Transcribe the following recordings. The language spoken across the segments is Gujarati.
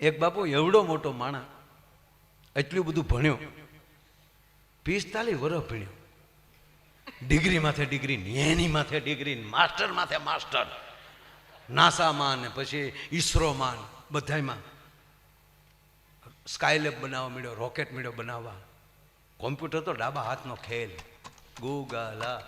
એક બાપુ એવડો મોટો માણા એટલું બધું ભણ્યો. પિસ્તાલીસ વર્ષ ભણ્યો. ડિગ્રી માથે ડિગ્રી એની માથે ડિગ્રી, માસ્ટર માથે માસ્ટર. નાસામાં ને પછી ઈસરોમાં બધામાં સ્કાયલેબ બનાવવા મળ્યો, રોકેટ મળ્યો બનાવવા. કોમ્પ્યુટર તો ડાબા હાથનો ખેલ. ગૂગલા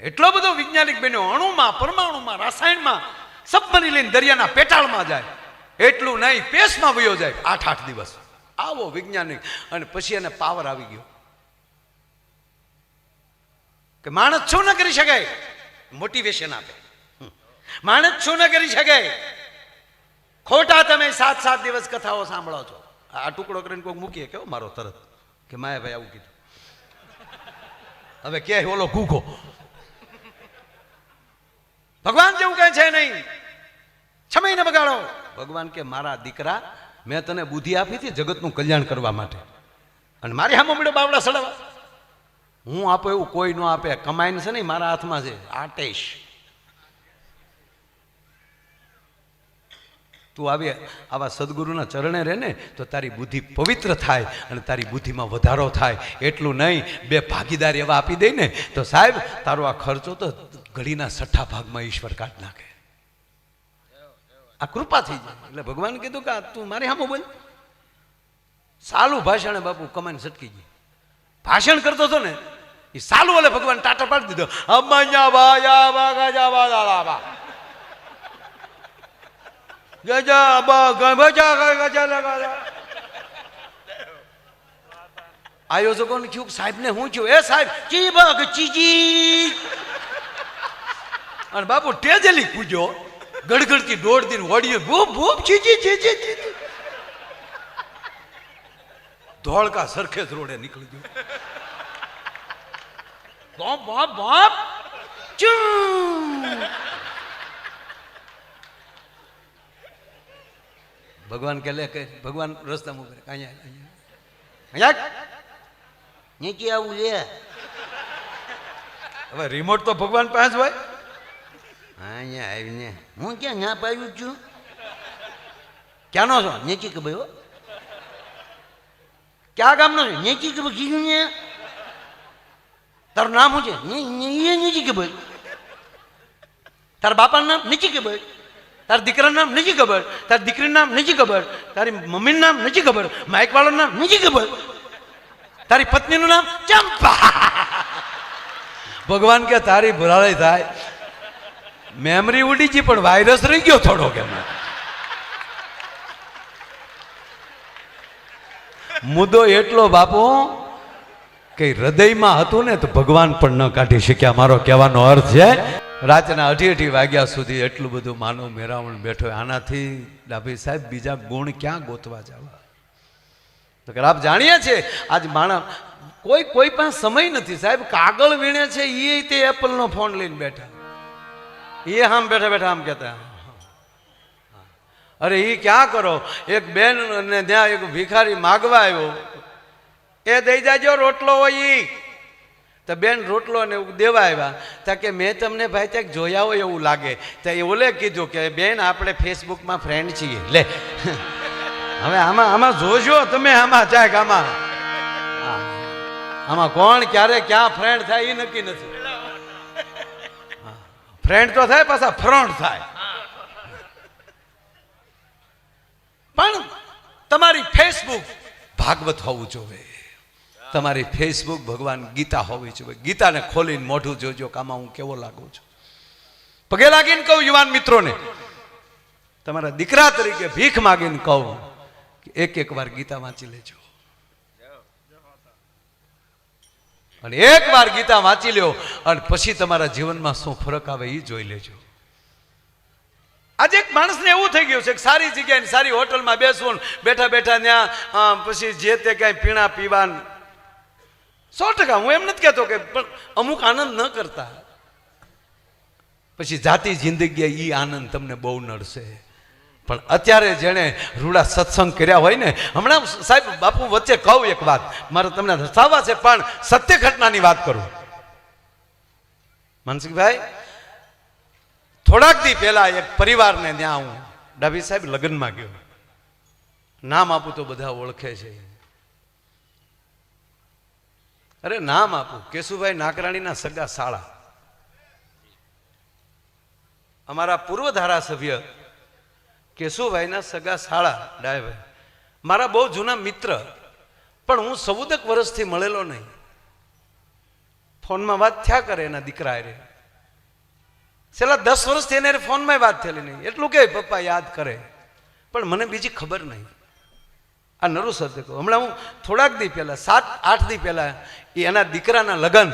એટલો બધો વૈજ્ઞાનિક બન્યો, અણુમાં, પરમાણુમાં, રાસાયણમાં સબમરી લઈને દરિયાના પેટાળમાં જાય. એટલું નહીં પેસમાં વયો જાય, આઠ આઠ દિવસ. આવો વૈજ્ઞાનિક, અને પછી એને પાવર આવી ગયો. કે માણસ શું ન કરી શકાય મોટિવેશન આપે. માણસ શું ન કરી શકાય ખોટા તમે સાત સાત દિવસ કથાઓ સાંભળો છો. આ ટુકડો કરીને કોઈ મૂકીએ કેવો મારો તરત. કે માયાભાઈ આવું કીધું. હવે કે ઓલો કૂકો ભગવાન જેવું કઈ છે નહીં. સમય ને બગાડો. ભગવાન કે, મારા દીકરા, મેં તને બુદ્ધિ આપી હતી જગતનું કલ્યાણ કરવા માટે. અને મારી હામો મળ્યો બાવડા સડાવા. હું આપો એવું કોઈ ન આપે. કમાઈને છે ને મારા હાથમાં છે. આટેશ. તું આવી આવા સદગુરુના ચરણે રહે ને તો તારી બુદ્ધિ પવિત્ર થાય અને તારી બુદ્ધિમાં વધારો થાય. એટલું નહીં, બે ભાગીદાર એવા આપી દઈ ને તો સાહેબ, તારો આ ખર્ચો તો ઘડીના છઠ્ઠા ભાગમાં ઈશ્વર કાઢ નાખે. આ કૃપા થઈ જાય. એટલે ભગવાન કીધું કે તું મારી હામો બોલ. સાલું ભાષણ બાપુ કમાઈને સટકી ગઈ. ભાષણ કરતો હતો ને એ સાલું એટલે ભગવાન ટાટા પાડી દીધો. આયોજકોને થયું, સાહેબને હું છું એ સાહેબ, ચી બગ ચીજી. અને બાપુ ટેજલી પૂજ્યો ગડગડતી દોડ દિન વળ્યો ભૂપ ભૂપ ચીજી ચીજી ચીજી ધોળકા સરખેજ રોડે નીકળી ગયો બાપ બાપ બાપ. ચૂ. ભગવાન કે લે કે ભગવાન રસ્તામાં ઊભા. અહીંયા અહીંયા. અહીંયા નીચે આવું લે. હવે રિમોટ તો ભગવાન પાસે હોય. અહીંયા આવીને. હું ક્યાં ના પાડ્યું છું? ક્યાંનો છો? નેચી કે ભાઈ ક્યાં ગામનો છે? નીચી કે કીધું ને. તારું નામ શું છે? એ નીચી કે ભાઈ તારા બાપાનું નામ નીચી કે ભાઈ તારા દીકરાનું નામ નથી ખબર. તારી દીકરીનું નામ નથી ખબર. તારી મમ્મીનું નામ નથી ખબર. માઇક વાળાનું નામ નથી ખબર. તારી પત્નીનું નામ ચંપા. ભગવાન કે તારી ભરાળી થાય. મેમરી ઉડી ગઈ, પણ વાયરસ રહી ગયો થોડો કે મુદ્દો એટલો બાપુ, કે હૃદયમાં હતું ને તો ભગવાન પણ ન કાઢી શક્યા. મારો કહેવાનો અર્થ છે, રાતના અઢી અઢી વાગ્યા સુધી એટલું બધું માનવ મેરાવણ બેઠો આનાથી ડાભી સાહેબ, બીજા ગુણ ક્યાં ગોતવા જવા? તો કે આપ જાણીએ છીએ આજ માણસ, કોઈ કોઈ પાસે સમય નથી સાહેબ. કાગળ વીણે છે એ તે એપલનો ફોન લઈને બેઠા. એ આમ બેઠા બેઠા આમ કહેતા. અરે એ ક્યાં કરો? એક બેન ને ત્યાં એક ભિખારી માગવા આવ્યો. એ દઈ જાજો રોટલો હોય એ તો બેન રોટલો ને એવું દેવા આવ્યા. તો કે મેં તમને ભાઈ ત્યાં જોયા હોય એવું લાગે. તો એ ઓલે કીધું કે બેન આપણે ફેસબુકમાં ફ્રેન્ડ છીએ. લે. હવે આમાં આમાં જોજો તમે આમાં, ચાક આમાં. આમાં કોણ, ક્યારે, ક્યાં ફ્રેન્ડ થાય એ નક્કી નથી. ફ્રેન્ડ તો થાય, પાછા ફ્રન્ટ થાય. પણ તમારી ફેસબુક ભાગવત હોવું જોઈએ તમારી ફેસબુક ભગવાન ગીતા હોવી જોઈએ ગીતાને ખોલીને મોઢું જોજો કે આમાં હું કેવો લાગુ છું. પગે લાગીને કહું યુવાન મિત્રોને, તમારા દીકરા તરીકે ભીખ માગીને કહું એક એક વાર ગીતા વાંચી લેજો. અને એક વાર ગીતા વાંચી લ્યો અને પછી તમારા જીવનમાં શું ફરક આવે એ જોઈ લેજો. આજે એક માણસને એવું થઈ ગયું છે કે સારી જગ્યાએ સારી હોટલમાં બેસવું બેઠા બેઠા ત્યાં પછી જે તે કાંઈ પીણા પીવા સો ટકા, હું એમ નથી કહેતો કે પણ અમુક આનંદ ન કરતા. પછી જાતિ જિંદગી એ આનંદ તમને બહુ નડશે. પણ અત્યારે જેણે રૂડા સત્સંગ કર્યા હોય ને, હમણાં સાહેબ બાપુ વચ્ચે કહું એક વાત. મારે તમને હસાવવા છે, પણ સત્ય ઘટનાની વાત કરું. માનસિકભાઈ થોડાક દી પહેલા એક પરિવારને ત્યાં હું ડાભી સાહેબ લગ્નમાં ગયો. નામ આપું તો બધા ઓળખે છે. અરે, નામ આપું. કેશુભાઈ નાકરાણીના સગા શાળા અમારા પૂર્વ ધારાસભ્ય કેશુભાઈના સગા શાળા ડાયભાઈ. મારા બહુ જૂના મિત્ર, પણ હું સૌદક વર્ષથી મળેલો નહીં. ફોનમાં વાત થયા કરે એના દીકરા રે છેલ્લા દસ વર્ષથી એને ફોનમાં વાત થયેલી નહીં. એટલું કે પપ્પા યાદ કરે. પણ મને બીજી ખબર નહીં. આ નરુ કહું હમણાં હું થોડાક દી પહેલા, સાત, આઠ દી પહેલા, એ એના દીકરાના લગ્ન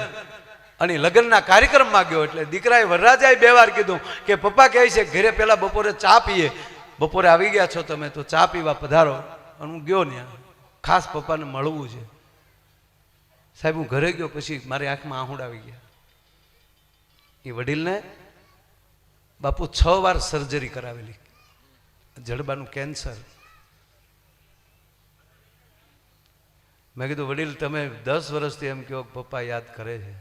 અને લગ્નના કાર્યક્રમમાં ગયો એટલે દીકરાએ વરરાજાએ બે વાર કીધું કે પપ્પા કહે છે, ઘરે પહેલા બપોરે ચા પીએ. બપોરે આવી ગયા છો તમે, તો ચા પીવા પધારો. અને હું ગયો ને ખાસ પપ્પાને મળવું છે. સાહેબ, હું ઘરે ગયો પછી મારી આંખમાં આહુડ આવી ગયા. એ વડીલને બાપુ છ વાર સર્જરી કરાવેલી. જડબાનું કેન્સર મેં કીધું, વડીલ, તમે દસ વર્ષથી એમ કહો પપ્પા યાદ કરે છે.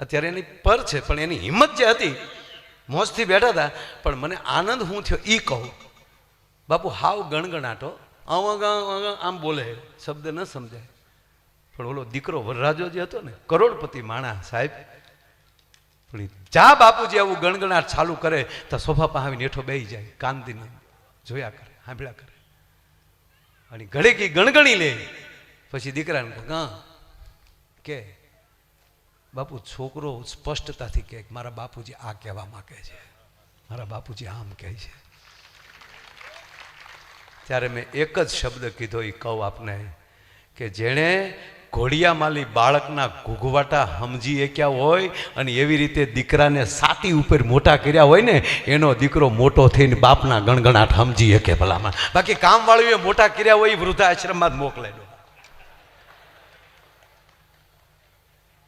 અત્યારે એની પર છે, પણ એની હિંમત જે હતી મોજથી બેઠા હતા, પણ મને આનંદ હું થયો એ કહું. બાપુ હાવ ગણગણાટો. આમ બોલે, શબ્દ ન સમજાય. પણ ઓલો દીકરો વરરાજો જે હતો ને, કરોડપતિ માણા સાહેબ, પણ જા બાપુજી આવું ગણગણાટ ચાલુ કરે, તો સોફા પાસે હેઠો બેહી જાય કાંતિને જોયા કરે સાંભળ્યા કરે. અને ઘડેકી ગણગણી લે. પછી દીકરાને હા કે બાપુ, છોકરો સ્પષ્ટતાથી કહે મારા બાપુજી આ કહેવા માગે છે. મારા બાપુજી આમ કહે છે. ત્યારે મેં એક જ શબ્દ કીધો એ કહું આપને, કે જેણે ઘોડિયામાલી બાળકના ઘૂઘવાટા સમજી એક્યા હોય અને એવી રીતે દીકરાને સાતી ઉપર મોટા કર્યા હોય ને, એનો દીકરો મોટો થઈને બાપના ગણગણાટ સમજી શકે ભલામાં બાકી કામવાળીએ મોટા કર્યા હોય એ વૃદ્ધાશ્રમમાં જ મોકલે દો.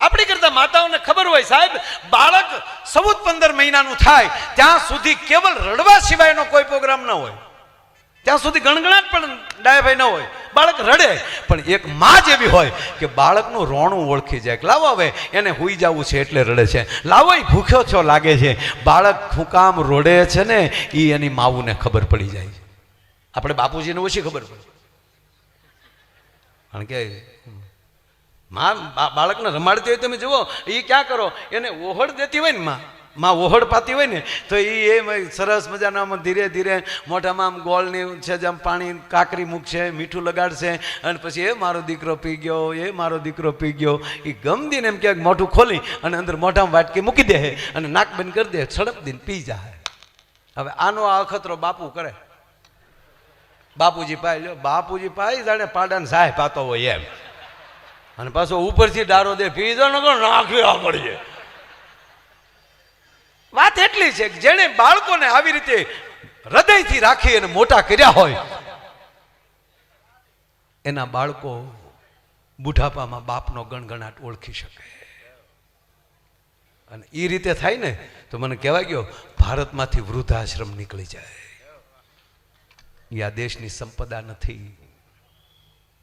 આપણી માતાઓને ખબર હોય સાહેબ, બાળક સૌદ પંદર મહિનાનું થાય, ત્યાં સુધી કેવલ રડવા સિવાયનો કોઈ પ્રોગ્રામ ન હોય. ત્યાં સુધી ગણગણાટ પણ ડાયાભાઈ ન હોય. બાળક રડે, પણ એક માં એવી હોય કે બાળકનું રોણું ઓળખી જાય, કે લાવો હવે, એને હુઈ જવું છે એટલે રડે છે. લાવો એ ભૂખ્યો છો લાગે છે. બાળક ફૂંકામ રોડે છે ને એ એની માવુને ખબર પડી જાય છે. આપણે બાપુજીને ઓછી ખબર પડે. કારણ કે માં બાળકને રમાડતી હોય તમે જુઓ એ ક્યાં કરો? એને ઓહડ દેતી હોય ને માં માં ઓહડ પાતી હોય ને, તો એ એમ સરસ મજાના ધીરે ધીરે મોઢામાં આમ ગોળની છે જેમ પાણી કાકરી મૂકશે, મીઠું લગાડશે, અને પછી એ મારો દીકરો પી ગયો, એ મારો દીકરો પી ગયો એ ગમદીને એમ ક્યાંક મોઢું ખોલી અને અંદર મોઢામાં વાટકી મૂકી દે અને નાક બંધ કરી દે સડપ દીને પી જાય. હવે આનો આ અખતરો બાપુ કરે. બાપુજી પાય લ્યો, બાપુજી પાય જાણે પાડાને સાહેબ પાતો હોય એમ. અને પાછો ઉપરથી ડારો દે પીઝા નગર નાખ્યો પડશે વાત એટલી છે કે જેણે બાળકોને આવી રીતે હૃદયથી રાખી અને મોટા કર્યા હોય, એના બાળકો બુઢાપામાં બાપનો ગણગણાટ ઓળખી શકે. અને એ રીતે થાય ને, તો મને કહેવાય ગયો, ભારતમાંથી વૃદ્ધાશ્રમ નીકળી જાય. આ દેશની સંપદા નથી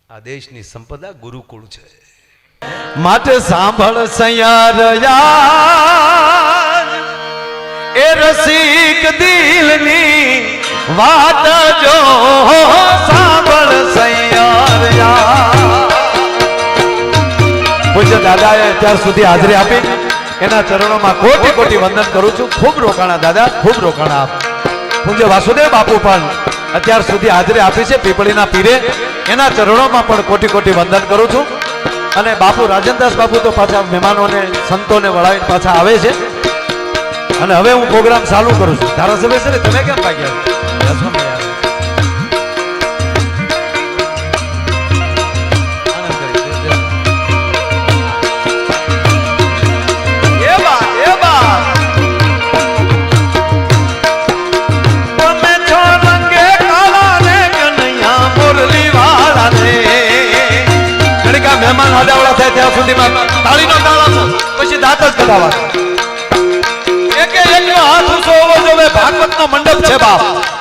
આ દેશની સંપદા ગુરુકુળ છે. માટે સાંભળ સૈયાર એ રસિક દિલની વાત જો સાંભળ સૈયાર પૂજ્ય દાદાએ અત્યાર સુધી હાજરી આપી. એના ચરણોમાં કોટી કોટી વંદન કરું છું. ખૂબ રોકાણા દાદા, ખૂબ રોકાણા આપ. પૂજ્ય વાસુદેવ બાપુ પણ અત્યાર સુધી હાજરી આપી છે. પીપળીના પીરે એના ચરણોમાં પણ કોટી કોટી વંદન કરું છું. અને બાપુ રાજનદાસ બાપુ તો પાછા મહેમાનોને, સંતોને વળાવીને પાછા આવે છે. અને હવે હું પ્રોગ્રામ ચાલુ કરું છું. ધારાસભ્ય છે ને તમે કેમ ભાગ્યા સદાવાદ એક એક નો હાથ ભાગવત નો મંડપ છે બાપ.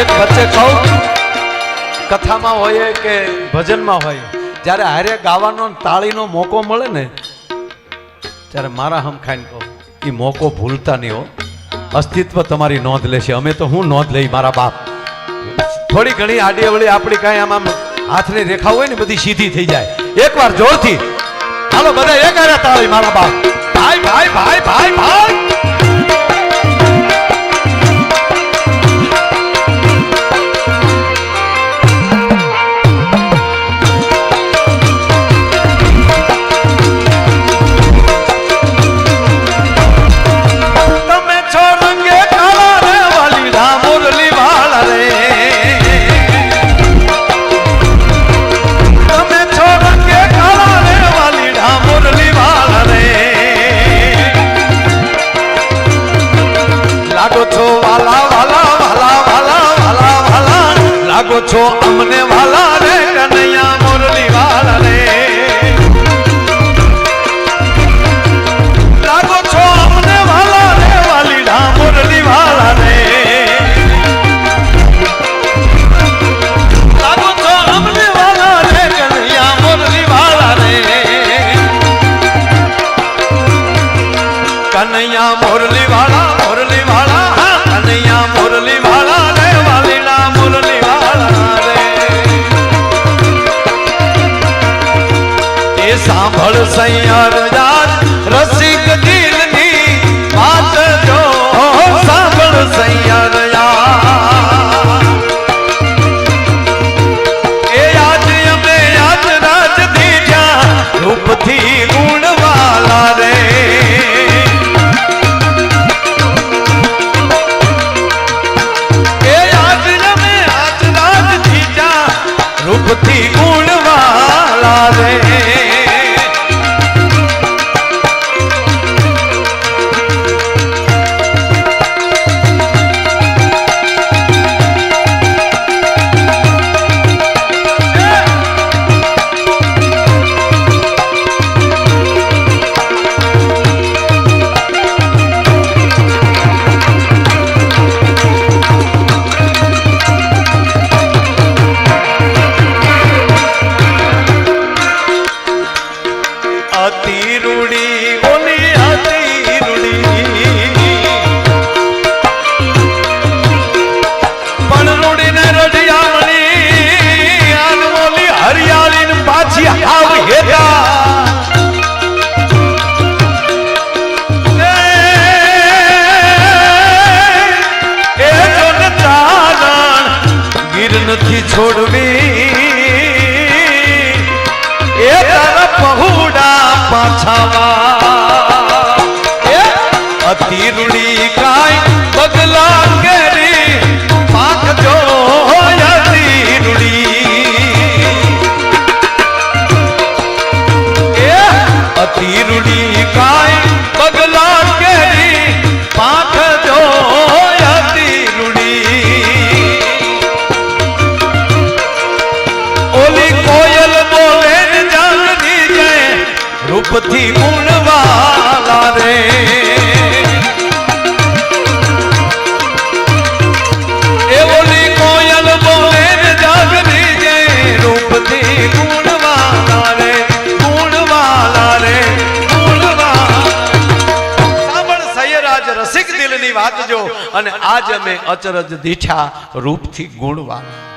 એક વચ્ચે કહું કથામાં હોય કે ભજનમાં હોય, જ્યારે હારે ગાવાનો તાળીનો મોકો મળે ને, ત્યારે મારા હમ ખાઈને કહો એ મોકો ભૂલતા નહીં હો. અસ્તિત્વ તમારી નોંધ લેશે. અમે તો હું નોંધ લઈ મારા બાપ. થોડી ઘણી આડી અવળી આપણી કાંઈ આમ આમ હાથની રેખા હોય ને, બધી સીધી થઈ જાય. એકવાર જોરથી. હાલો, બધા એક હારે તાળી મારા બાપ. ભાઈ ભાઈ ભાઈ ભાઈ ભાઈ. Father. અને આજ અમે અચરજ દીઠા રૂપથી ગુણવાળા